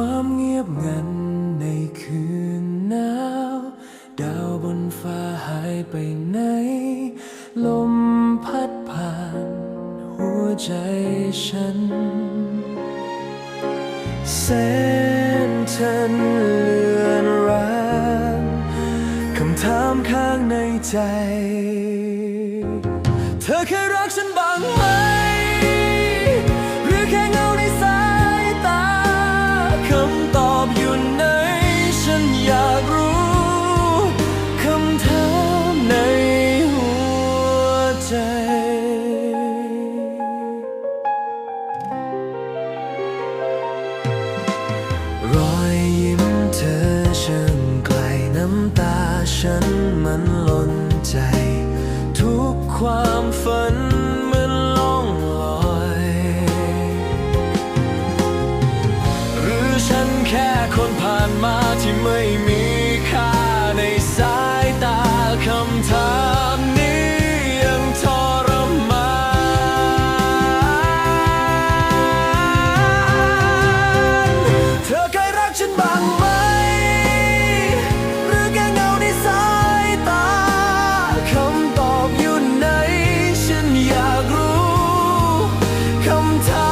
ความเงียบงันในคืนหนาว ดาวบนฟ้าหายไปไหน ลมพัดผ่าน หัวใจฉันแสนฉันเลือนรางคำถามข้างในใจ เธอเคยรักฉันบ้างไหม sometimes